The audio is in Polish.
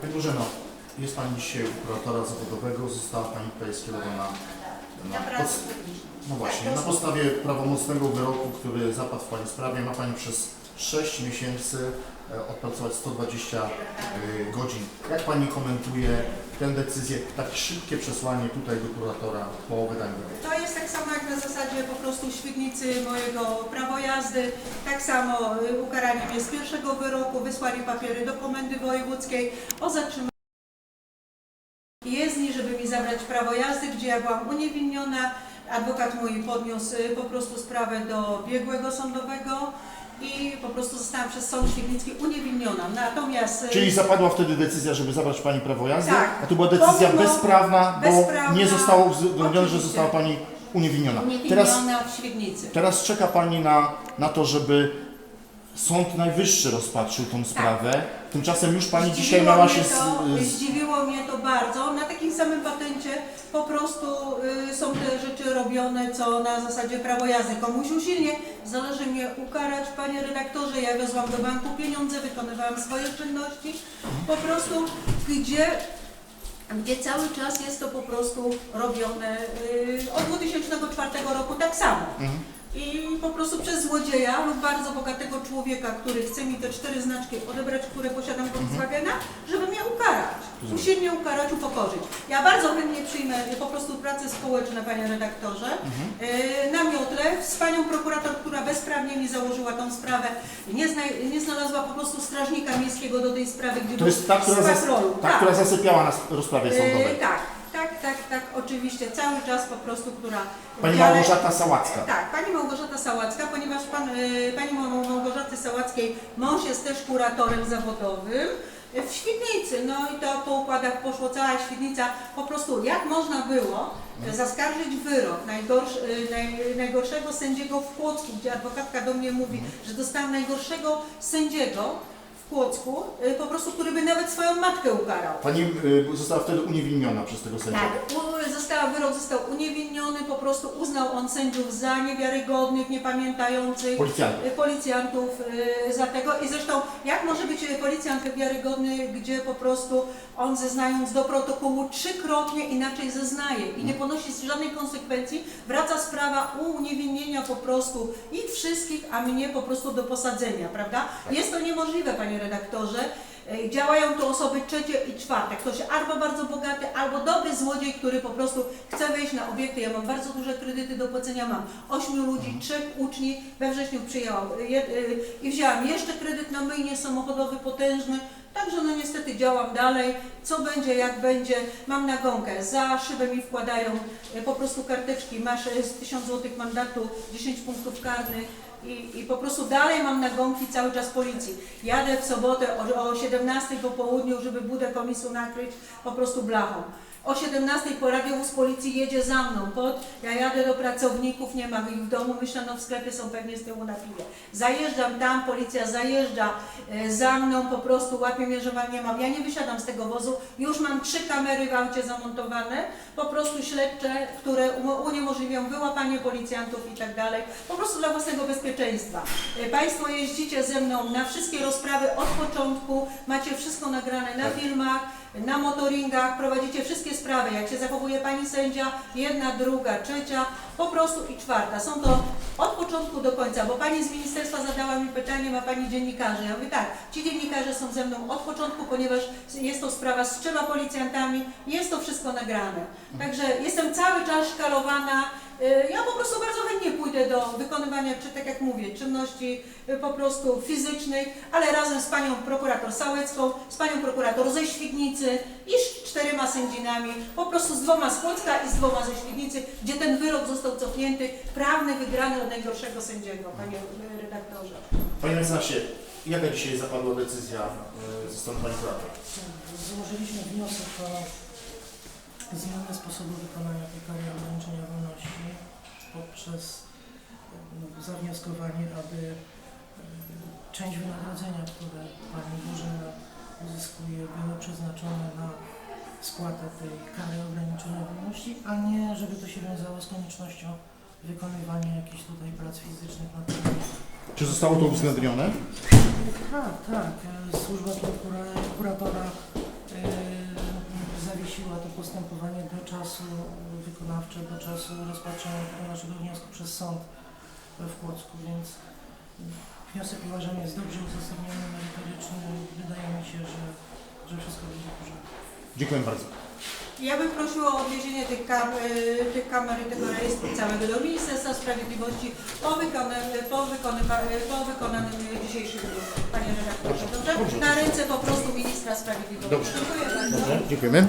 Pani Bożeno, jest Pani dzisiaj u kuratora zawodowego, została Pani tutaj skierowana na, pod, no właśnie, Tak, na podstawie prawomocnego wyroku, który zapadł w Pani sprawie, ma Pani przez 6 miesięcy e, odpracować 120 e, godzin. Jak Pani komentuje tę decyzję, tak szybkie przesłanie tutaj do kuratora po wydaniu? To jest tak samo jak na zasadzie po prostu świetnicy mojego prawo jazdy. Tak samo y, ukaranie mnie z pierwszego wyroku, wysłali papiery do komendy wojewódzkiej o zatrzymaniu jezdni, żeby mi zabrać prawo jazdy, gdzie ja byłam uniewinniona. Adwokat mój podniósł y, po prostu sprawę do biegłego sądowego i po prostu zostałam przez sąd świetnicki uniewinniona. Natomiast y, Czyli zapadła wtedy decyzja, żeby zabrać Pani prawo jazdy, Tak. a to była decyzja Pomimo- bezprawna, bo bezprawna, nie zostało uwzględnione, że oczywiście. została Pani uniewinniona. Teraz uniewinniona w świetnicy. Teraz czeka Pani na, na to, żeby Sąd Najwyższy rozpatrzył tą sprawę. Tymczasem już Pani dzisiaj Zdziwiło miała mnie się z, to, z, Zdziwiło mnie to bardzo. Na takim samym patencie po prostu y, są te rzeczy robione, co na zasadzie prawo jazdy. Komuś usilnie zależy mnie ukarać, panie redaktorze. Ja wezłam do banku pieniądze, wykonywałam swoje czynności. Po prostu, gdzie gdzie cały czas jest to po prostu robione y, od 2004 roku tak samo. Mhm. I po prostu przez złodzieja lub bardzo bogatego człowieka, który chce mi te cztery znaczki odebrać, które posiadam Volkswagena, żeby mnie ukarać. Usilnie ukarać, upokorzyć. Ja bardzo chętnie przyjmę po prostu pracę społeczne, panie redaktorze, yy, na miotle z panią prokurator, która bezprawnie mi założyła tą sprawę. Nie, zna, nie znalazła po prostu strażnika miejskiego do tej sprawy, gdzie to był jest ta, która, z zas, patrolu. ta, która zasypiała na rozprawie sądowej. Yy, tak, tak, tak, tak, oczywiście, cały czas po prostu, która... Pani w dziale- Małgorzata Sałacka. Tak, Małgorzata Sałacka, ponieważ pan, yy, pani Mał- Małgorzaty Sałackiej mąż jest też kuratorem zawodowym w Świdnicy. No i to po układach poszło cała Świdnica. Po prostu jak można było e, zaskarżyć wyrok najgorszy, y, naj, najgorszego sędziego w Płocku, gdzie adwokatka do mnie mówi, że dostałam najgorszego sędziego w Płocku, y, po prostu, który by nawet swoją matkę ukarał. Pani y, została wtedy uniewinniona przez tego sędziego. Tak, została, wyrok został uniewinniony, po prostu uznał on sędziów za niewiarygodnych, niepamiętających Policjantów. y, policjantów y, za tego. I zresztą jak może być y, policjant wiarygodny, gdzie po prostu on zeznając do protokołu trzykrotnie inaczej zeznaje i nie ponosi żadnej konsekwencji, wraca sprawa uniewinnienia po prostu ich wszystkich, a mnie po prostu do posadzenia, prawda? Jest to niemożliwe, panie redaktorze. E, Działają to osoby trzecie i czwarte. Ktoś albo bardzo bogaty, albo dobry złodziej, który po prostu chce wejść na obiekty. Ja mam bardzo duże kredyty do płacenia. Mam ośmiu ludzi, trzech uczni. We wrześniu przyjęłam e, i wzięłam jeszcze kredyt na myjnie samochodowy potężny. Także no niestety działam dalej. Co będzie, jak będzie. Mam nagonkę. Za szybę mi wkładają e, po prostu karteczki. Masz e, z 1000 zł mandatu, 10 punktów karnych. I, I po prostu dalej mam nagonki cały czas policji. Jadę w sobotę o, o 17 po południu, żeby budę komisu nakryć po prostu blachą. O 17 po radiowóz policji jedzie za mną pod, ja jadę do pracowników, nie mam ich w domu, myślę, no w sklepie są pewnie z tyłu na piwie. Zajeżdżam tam, policja zajeżdża e, za mną, po prostu łapie mnie, że mam- nie mam. Ja nie wysiadam z tego wozu, już mam trzy kamery w aucie zamontowane, po prostu śledcze, które uniemożliwią wyłapanie policjantów i tak dalej, po prostu dla własnego bezpieczeństwa. E, Państwo jeździcie ze mną na wszystkie rozprawy od początku, macie wszystko nagrane na filmach, na motoringach, prowadzicie wszystkie sprawy, jak się zachowuje pani sędzia, jedna, druga, trzecia, po prostu i czwarta. Są to od początku do końca, bo pani z ministerstwa zadała mi pytanie, ma pani dziennikarzy. Ja mówię tak, ci dziennikarze są ze mną od początku, ponieważ jest to sprawa z trzema policjantami, jest to wszystko nagrane. Także jestem cały czas szkalowana. Y, Ja po prostu bardzo chętnie pójdę do wykonywania, czy tak jak mówię, czynności y, po prostu fizycznych, ale razem z panią prokurator Sałecką, z panią prokurator ze Świdnicy i czterema sędzinami, po prostu z dwoma z Płocka i z dwoma ze Świdnicy, gdzie ten wyrok został cofnięty, prawny, wygrany od najgorszego sędziego, panie redaktorze. Panie mecenasie, jaka dzisiaj zapadła decyzja y, ze strony Pani kurator? Złożyliśmy wniosek o zmianę sposobu wykonania tej kary ograniczenia wolności poprzez no, zawnioskowanie, aby e, część wynagrodzenia, które Pani Bożena uzyskuje, było przeznaczone na spłatę tej kary ograniczenia wolności, a nie żeby to się wiązało z koniecznością wykonywania jakichś tutaj prac fizycznych na terenie. Czy zostało to uwzględnione? Tak, tak. Służba prokura, kuratora e, zawiesiła to postępowanie do czasu wykonawczego, do czasu rozpatrzenia naszego wniosku przez sąd w Płocku, więc wniosek uważam jest dobrze uzasadniony, merytoryczny. Wydaje mi się, że wszystko będzie w porządku. Dziękuję bardzo. Ja bym prosiła o odwiezienie tych, kam, y, tych kamer i tego rejestru całego do Ministerstwa Sprawiedliwości po, wykona, po, wykonywa, po wykonanym dzisiejszym dniu. Panie redaktorze, dobrze? Dobrze. Na ręce po prostu Ministra Sprawiedliwości. Dobrze. Dziękuję bardzo. Dobrze, dziękujemy.